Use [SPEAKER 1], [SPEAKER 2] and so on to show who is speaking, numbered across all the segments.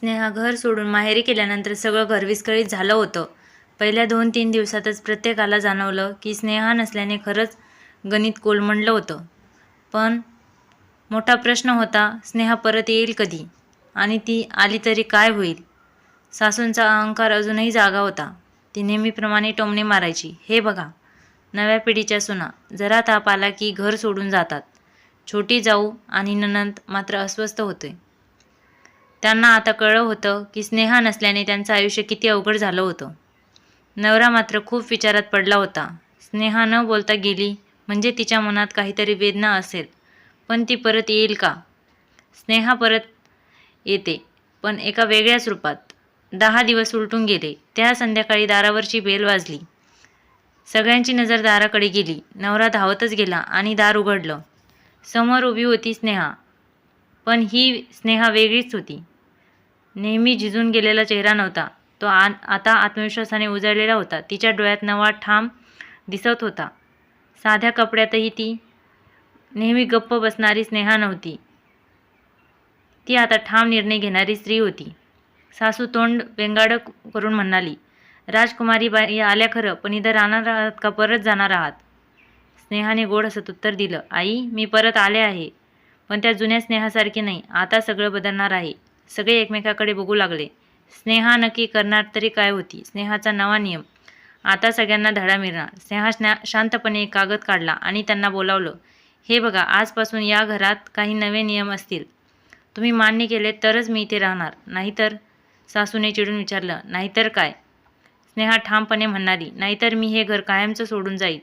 [SPEAKER 1] स्नेहा घर सोडून माहेरी केल्यानंतर सगळं घर विस्कळीत झालं होतं. पहिल्या दोन तीन दिवसातच प्रत्येकाला जाणवलं की स्नेहा नसल्याने खरंच गणित कोलमडलं होतं. पण मोठा प्रश्न होता स्नेहा परत येईल कधी? आणि ती आली तरी काय होईल? सासूंचा अहंकार अजूनही जागा होता. ती नेहमीप्रमाणे टोमणे मारायची. हे बघा नव्या पिढीच्या सुना. जरा ताप आला की घर सोडून जातात. छोटी जाऊ आणि ननंद मात्र अस्वस्थ होते त्यांना आता कळलं होतं की स्नेहा नसल्याने त्यांचं आयुष्य किती अवघड झालं होतं. नवरा मात्र खूप विचारात पडला होता. स्नेहा न बोलता गेली म्हणजे तिच्या मनात काहीतरी वेदना असेल. पण ती परत येईल का? स्नेहा परत येते पण एका वेगळ्याच रूपात. दहा दिवस उलटून गेले. त्या संध्याकाळी दारावरची बेल वाजली. सगळ्यांची नजर दाराकडे गेली. नवरा धावतच गेला आणि दार उघडलं. समोर उभी होती स्नेहा. पण ही स्नेहा वेगळीच होती. नेहमी झिजून गेलेला चेहरा नव्हता. तो आ आता आत्मविश्वासाने उजळलेला होता. तिच्या डोळ्यात नवा ठाम दिसत होता. साध्या कपड्यातही ती नेहमी गप्प बसणारी स्नेहा नव्हती. ती आता ठाम निर्णय घेणारी स्त्री होती. सासू तोंड वेंगाड करून म्हणाली राजकुमारी बाई आल्या खरं पण इथं राहणार आहात का? परत जाणार आहात. स्नेहाने गोड हसत उत्तर दिलं आई मी परत आले आहे पण त्या जुन्या स्नेहासारखी नाही. आता सगळं बदलणार आहे. सगळे एकमेकाकडे बघू लागले. स्नेहा नक्की करणार तरी काय होती? स्नेहाचा नवा नियम. आता सगळ्यांना धडा मिळणार. स्नेहा स्ना शांतपणे कागद काढला आणि त्यांना बोलावलं हे बघा आजपासून या घरात काही नवे नियम असतील. तुम्ही मान्य केले तरच मी इथे राहणार. नाहीतर सासूने चिडून विचारलं नाहीतर काय स्नेहा ठामपणे म्हणाली नाहीतर मी हे घर कायमचं सोडून जाईल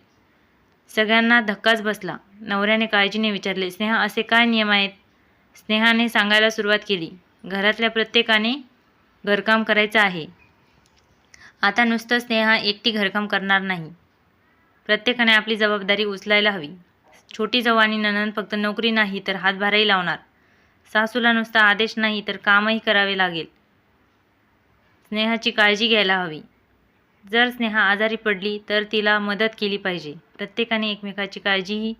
[SPEAKER 1] सगळ्यांना धक्काच बसला. नवऱ्याने काळजीने विचारले स्नेहा असे काय नियम आहेत स्नेहाने सांगायला सुरुवात केली घरातल्या प्रत्येकाने घरकाम करायचं आहे. आता नुसतं स्नेहा एकटी घरकाम करणार नाही. प्रत्येकाने आपली जबाबदारी उचलायला हवी. छोटी जाऊ आणि ननंद फक्त नोकरी नाही तर हातभारही लावणार. सासूला नुसता आदेश नाही तर कामही करावे लागेल. स्नेहाची काळजी घ्यायला हवी. जर स्नेहा आजारी पडली तर तिला मदत केली पाहिजे. प्रत्येकाने एकमेकाची काळजीही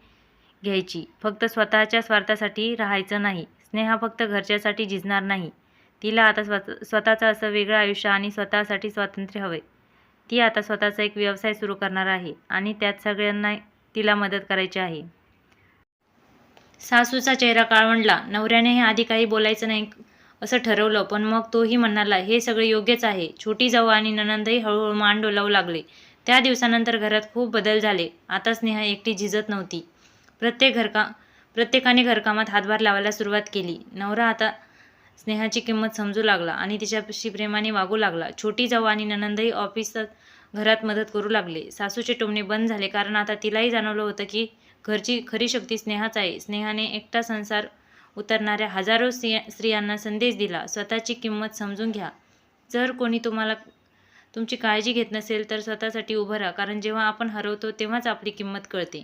[SPEAKER 1] घ्यायची. फक्त स्वतःच्या स्वार्थासाठी राहायचं नाही. स्नेहा फक्त घरच्यासाठी झिजणार नाही. तिला आता स्वत स्वतःचं असं वेगळं आयुष्य आणि स्वतःसाठी स्वातंत्र्य हवं ती आता स्वतःचा एक व्यवसाय सुरू करणार आहे आणि त्यात सगळ्यांना तिला मदत करायची आहे. सासूचा चेहरा काळवंडला. नवऱ्याने हे आधी काही बोलायचं नाही असं ठरवलं पण मग तोही म्हणाला हे सगळे योग्यच आहे. छोटी जाऊ आणि ननंदही हळूहळू मान डोलावू लागले. त्या दिवसानंतर घरात खूप बदल झाले. आता स्नेहा एकटी झिजत नव्हती. प्रत्येक घरका प्रत्येकाने घरकामात हातभार लावायला सुरुवात केली. नवरा आता स्नेहाची किंमत समजू लागला आणि तिच्याशी प्रेमाने वागू लागला. छोटी जाऊ आणि ननंदही ऑफिसात घरात मदत करू लागले. सासूचे टोमणे बंद झाले कारण आता तिलाही जाणवलं होतं की घरची खरी शक्ती स्नेहाच आहे. स्नेहाने एकटा संसार उतरणाऱ्या हजारो स्त्रिया स्त्रियांना संदेश दिला स्वतःची किंमत समजून घ्या. जर कोणी तुम्हाला तुमची काळजी घेत नसेल तर स्वतःसाठी उभं राहा. कारण जेव्हा आपण हरवतो तेव्हाच आपली किंमत कळते.